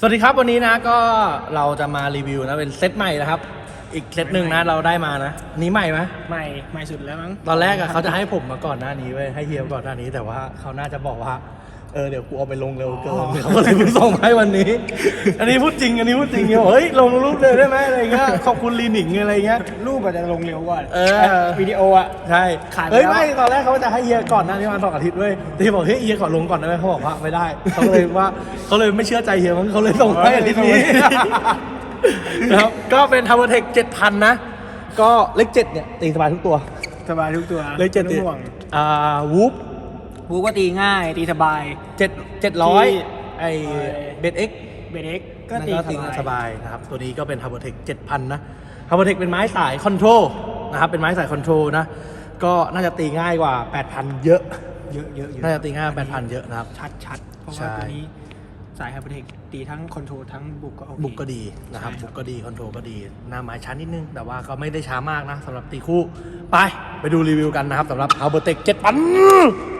สวัสดีครับวันนี้นะก็เราจะมารีวิวนะเป็นเซตใหม่นะครับ อีกเซตหนึ่งนะเราได้มานะอันนี้ใหม่ไหมใหม่ใหม่สุดแล้วมั้งตอนแรกอะเขาจะให้ผมมาก่อนหน้านี้เว้ยให้เฮียมาก่อนหน้านี้แต่ว่าเขาน่าจะบอกว่า เออเดี๋ยวกูเอาไปลงเร็วเกินเขาก็เลยเพิ่งส่งมาให้วันนี้ อันนี้พูดจริง อันนี้พูดจริงเฮียบอกเฮ้ยลงรูปเลยได้ไหมอะไรเงี้ยขอบคุณลีหนิงอะไรเงี้ยรูปอาจจะลงเร็วกว่าเออวิดีโออะใช่ขายไปเฮ้ยแล้วไม่ตอนแรกเขาจะให้เฮียก่อนหน้านี้ประมาณสองอาทิตย์เว้ยแต่เฮียบอกเฮ้ยเฮียขอลงก่อนได้ไหมเขาบอกว่าไม่ได้เขาเลยว่าเขาเลยไม่เชื่อใจเฮียมั้งเขาเลยส่งให้อาทิตย์นี้นะครับก็เป็นทาวเวอร์เทคเจ็ดพันนะก็เลขเจ็ดเนี่ยตีสบายทุกตัวสบายทุกตัวเลขเจ็ดไม่ต้องห่วงอ่าวูฟ วูก็ตีง่าย ตีสบาย เจ็ดเจ็ดร้อยที่ไอเบดเอ็กเบรกก็ก็ตีตีสบายสบายนะครับ ตัวนี้ก็เป็น h a r b o r t e c 7,000 นะ h a r b o r t e c เป็นไม้สายคอนโทรลนะครับ เป็นไม้สายคอนโทรลนะ ก็น่าจะตีง่ายกว่า 8,000 เยอะ เยอะเยอะเยอะน่าจะตีง่ายกว่า8,000 เยอะนะครับ ชัดชัดเพราะใช่ ว่าตัวนี้สายไฮเปอร์เทคตีทั้งคอนโทรลทั้งบุกก็โอเค บุกก็ดีนะครับ ใช่ครับ บุกก็ดี คอนโทรลก็ดี หน้าไม้ช้านิดนึง แต่ว่าก็ไม่ได้ช้ามากนะสำหรับตีคู่ ไป ไปดูรีวิวกันนะครับสำหรับ h a r b o r t e c 7,000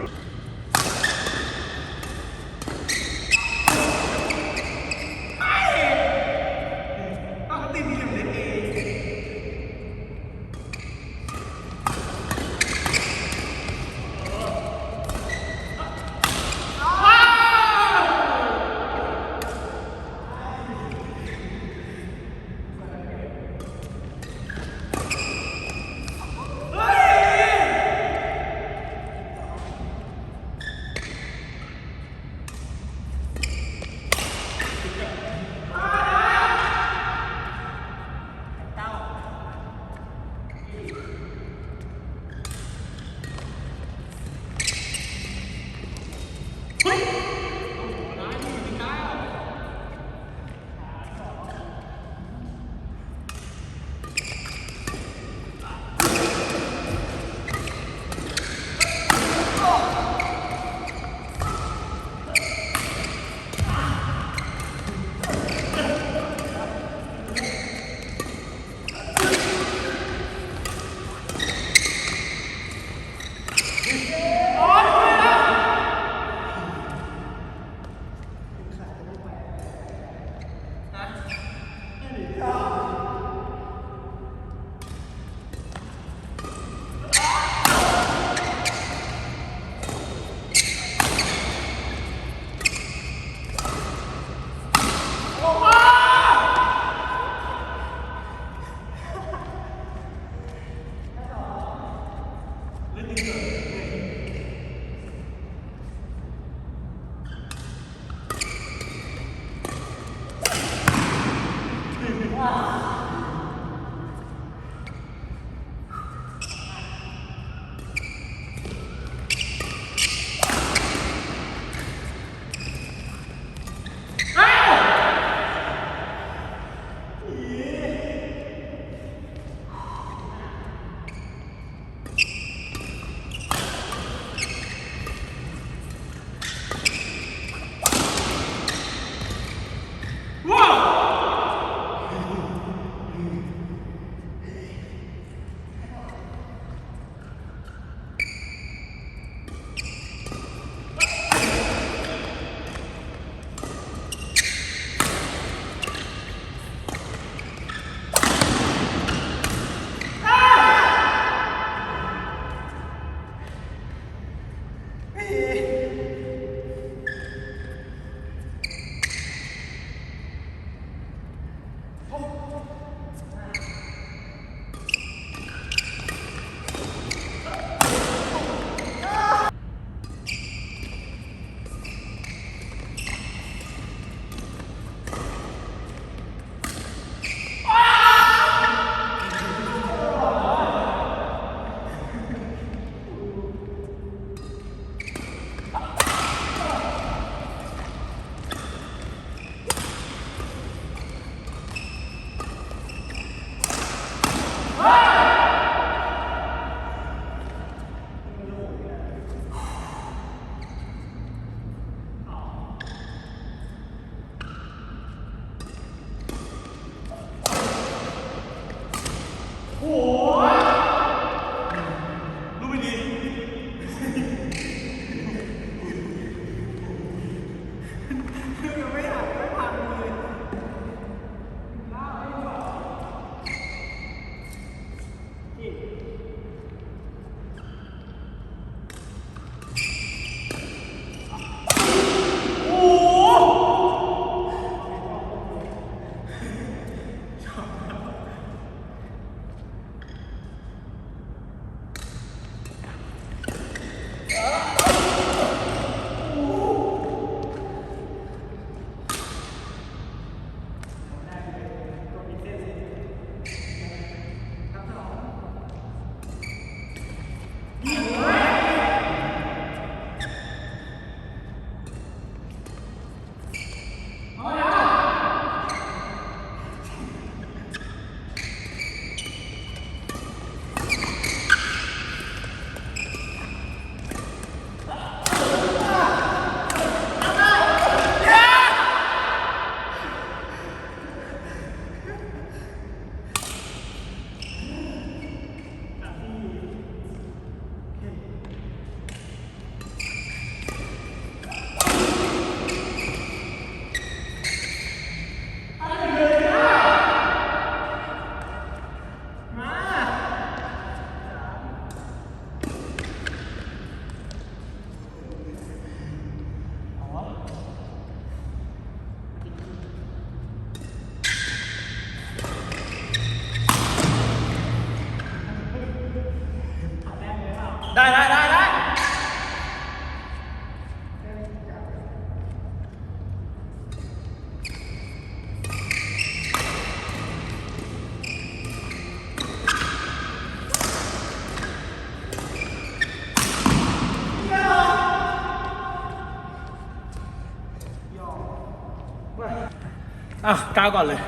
อะก้าวก่อนเลย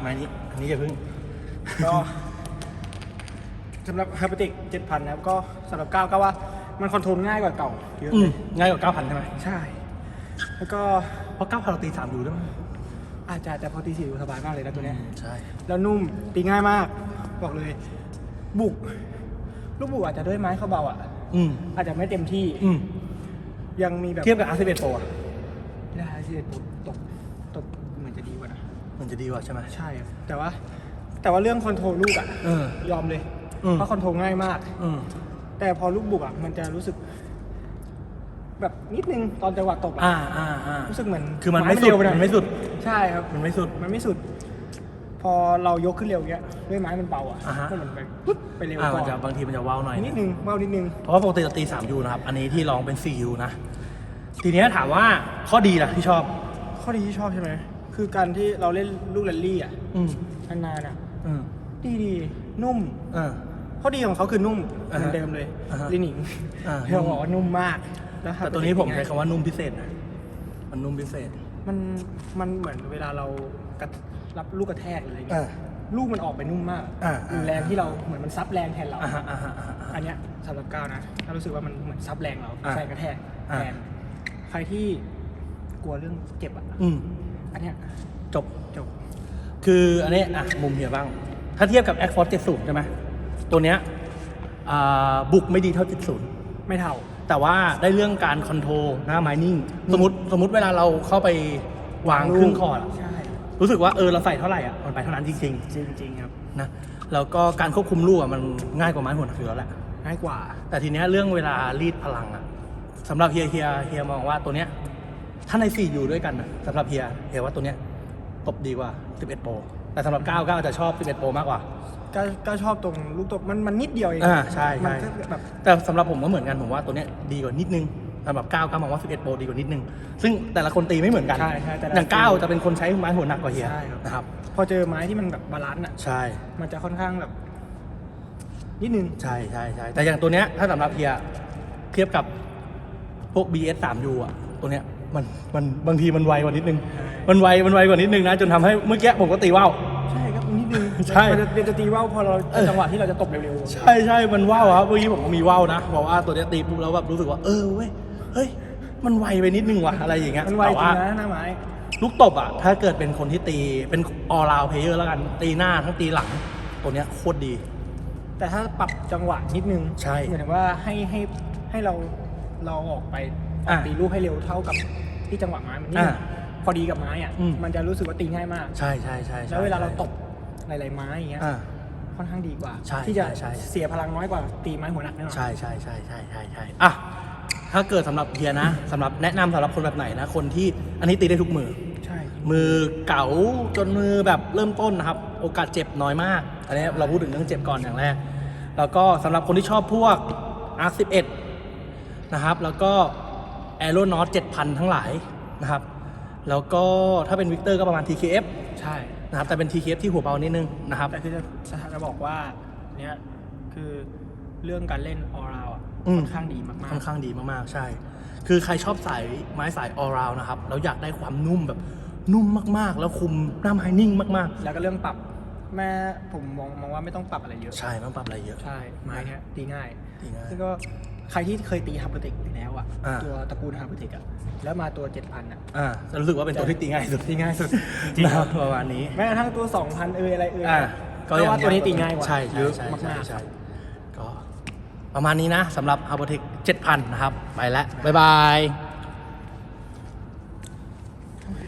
ไม้นี้อันนี้อย่าเพิ่ง ก็สำหรับไฮปติก7,000นะครับก็สำหรับก้าวก็ว่ามันคอนโทรลง่ายกว่าเก่าเยอะอืเลมยง่ายกว่าเก้าพันใช่ไหมใช่ แล้วก็เพราะเก้าพันเราตีสามอยู่ด้วยมั้งอาจจะแต่พอตีสี่ดูสบายมากเลยนะตัวเนี้ย ใช่ แล้วนุ่มตีง่ายมาก บอกเลย บุก ลูกบุกอาจจะด้วยไม้เขาเบาอะ อืมอาจจะไม่เต็มที่อืมยังมีแบบเทียบกับ R11 Pro อะได้ที่ตกตกเหมือนจะดีกว่านะ มันจะดีกว่าใช่ไหมใช่ครับแต่ว่า แต่ว่าเรื่องคอนโทรลลูกอะเออ ยอมเลย อืม เพราะคอนโทรลง่ายมาก อืม แต่พอลูกบุกอะมันจะรู้สึก แบบนิดนึงตอนจังหวะตกอ่าอะอ่าอ่ารู้สึกเหมือนคือมันไม่สุด เร็วปหอยมันไม่สุด ใช่ครับ มันไม่สุด มันไม่สุด พอเรายกขึ้นเร็วเงี้ยด้วยไม้มันเบาอะอ่าฮะ ก็เหมือนไปปุ๊บไปเร็วอ่าก่มัอนนจะบางทีมันจะว้าวหน่อย นิดนึงเบานิดนึง เพราะว่าปกติเราตี3ยูนะครับ อันนี้ที่ลองเป็น4ยูนะ ทีเนี้ยถามว่าข้อดีล่ะที่ชอบ ข้อดีที่ชอบใช่ไหม คือการที่เราเล่นลูกแรลลี่อะอืมนานๆอะอืมดีดีนุ่มอ่าข้อดีของเขาคือนุ่มอ่าเหฮะมือนเดิมเลยอ่าฮะลินิงอ่า เราบอกว่านุ่มมากล้วแต่ตัวนี้ผมใช้คำว่านุ่มพิเศษนะมันนุ่มพิเศษ มันมันเหมือนเวลาเรากระรับลูกกระแทกอะไรเงี้อ่ายลูกมันออกไปนุ่มมากอ่าอ่า แรงที่เราเหมือนมันซับแรงแทนเรา อ่าฮะอ่าฮะอ่าฮะ อันเนี้ยสำหรับก้าวนะถ้ารู้สึกว่ามันเหมือนซับแรงเราอ่าแรงกระแทกอ่าแทนใครที่กลัวเรื่องเจ็บอะอืม อันเนี้ยจบจบ คืออันนี้อะมุมเฮียบ้าง ถ้าเทียบกับ X Force 70 ใช่ไหมตัวเนี้ยอ่าบุกไม่ดีเท่า 70 ไม่เท่า แต่ว่าได้เรื่องการคอนโทรลหน้าไมนิ่งสมมติสมมติเวลาเราเข้าไปวางครึ่งคอร์ดอะใช่ รู้สึกว่าเออเราใส่เท่าไหร่อะมันไปเท่านั้นจริงจริงๆครับ ๆนะแล้วก็การควบคุมลูกอะมันง่ายกว่าไม้หัวหนักอยู่แล้วแหละ ง่ายกว่า แต่ทีเนี้ยเรื่องเวลารีดพลังอะสำหรับเฮียเฮียเฮียมองว่าตัวเนี้ย ถ้าใน4อยู่ด้วยกันนะสำหรับเฮียเฮียว่าตัวเนี้ยตบดีกว่า 11 Pro แต่สำหรับ9 9จะชอบ 11 Pro มากกว่า ก็ก็ชอบตรงลูกตบมันมันนิดเดียวเองอ่าใช่มัใช่ก็แบบแต่สำหรับผมก็เหมือนกันผมว่าตัวเนี้ยดีกว่านิดนึงสำหรับ9 9มองว่า 11 Pro ดีกว่านิดนึง ซึ่งแต่ละคนตีไม่เหมือนกัน ใช่ใช่แต่ละอย่าง9จะเป็นคนใช้ไม้หัวหนักกว่าเฮียใช่ครับ นะครับพอเจอไม้ที่มันแบบบาลานซ์อะ ใช่ มันจะค่อนข้างแบบ นิดนึง ใช่ใช่ใช่แต่อย่างตัวเนี้ยถ้าสำหรับเฮียเทียบกับพวก BS 3 U อะ ตัวเนี้ย มันมันบางทีมันไวกว่านิดนึง มันไวมันไวกว่านิดนึงนะ จนทำให้เมื่อกี้ผมก็ตีว่าว ใช่ครับนิดนึงใช่ มันจะเดี๋ยวจะตีว่าวพอเราเจอจังหวะที่เราจะตบเร็วๆใช่ใช่มันว่าวครับเมื่อกี้ผมก็มีว่าวนะบอกว่าตัวเนี้ยตีปุ๊บแล้วแบบรู้สึกว่าเออเว้ยเฮ้ยมันไวไปนิดนึงว่ะอะไรอย่างเงี้ยมันไวแต่จริว่างนะหน้าไม้ ลูกตบอะถ้าเกิดเป็นคนที่ตีเป็น all round player แล้วกันตีหน้าทั้งตีหลัง ตัวเนี้ยโคตรดี แต่ถ้าปรับจังหวะนิดนึงใช่ เหมือนว่าให้ให้ให้เราเราออกไป ออะอกตีลูกให้เร็วเท่ากับที่จังหวะไม้มันนี่อะพอดีกับไม้อะอืม มันจะรู้สึกว่าตีง่ายมาก ใช่ใช่ใช่ใช่แล้วเวลาเราตบหลายๆไม้อย่างเงี้ยอ่า ค่อนข้างดีกว่า ใช่ที่จะใช่ใช่ เสียพลังน้อยกว่าตีไม้หัวหนักแน่นอนใช่ใช่ใช่ใช่ใช่ใช่อะถ้าเกิดสำหรับเฮียนะสำหรับแนะนำสำหรับคนแบบไหนนะคนที่อันนี้ตีได้ทุกมือ ใช่ มือเก๋าจนมือแบบเริ่มต้นนะครับ โอกาสเจ็บน้อยมาก อันนี้เราพูดถึงเรื่องเจ็บก่อนอย่างแรก แล้วก็สำหรับคนที่ชอบพวก R11 นะครับ แล้วก็ a e r o n a u t 7,000 ทั้งหลายนะครับ แล้วก็ถ้าเป็นวิกเตอร์ก็ประมาณ TKF ใช่นะครับ แต่เป็น TKF ที่หัวเบานิดนึงนะครับ แต่คือจะจะบอกว่าเนี้ยคือเรื่องการเล่นออราวอะอืมค่อนข้างดีมากๆค่อนข้างดีมากๆ ใช่ คือใครชอบสายไม้สาย all round นะครับ แล้วอยากได้ความนุ่มแบบนุ่มมากๆ แล้วคุมหน้าไม้นิ่งมากแล้วก็เรื่องปรับแม่ผมมองมองว่าไม่ต้องปรับอะไรเยอะๆใช่ไม่ต้องปรับอะไรเยอะ ใช่ไม้เนี้ยตีง่ายตีง่ายซึ่งก็ ใครที่เคยตีฮาร์ปติกแล้วอะอ่า ตัวตระกูลฮาร์ปติกอะแล้วมาตัว7,000อะอ่าจะรู้สึกว่าเป็นตัวที่ตีง่ายสุด ตีง่ายสุดจริงครับประมาณนี้ แม้กระทั่งตัว2,000เอยอะไรเอยอ่าก็ว่าตัวนี้ตีง่ายกว่าใช่เยอะใช่มาใช่กใช่ก็ประมาณนี้นะสำหรับ h a r b o t e c 7,000 นะครับ ไปแล้ว บ๊ายบาย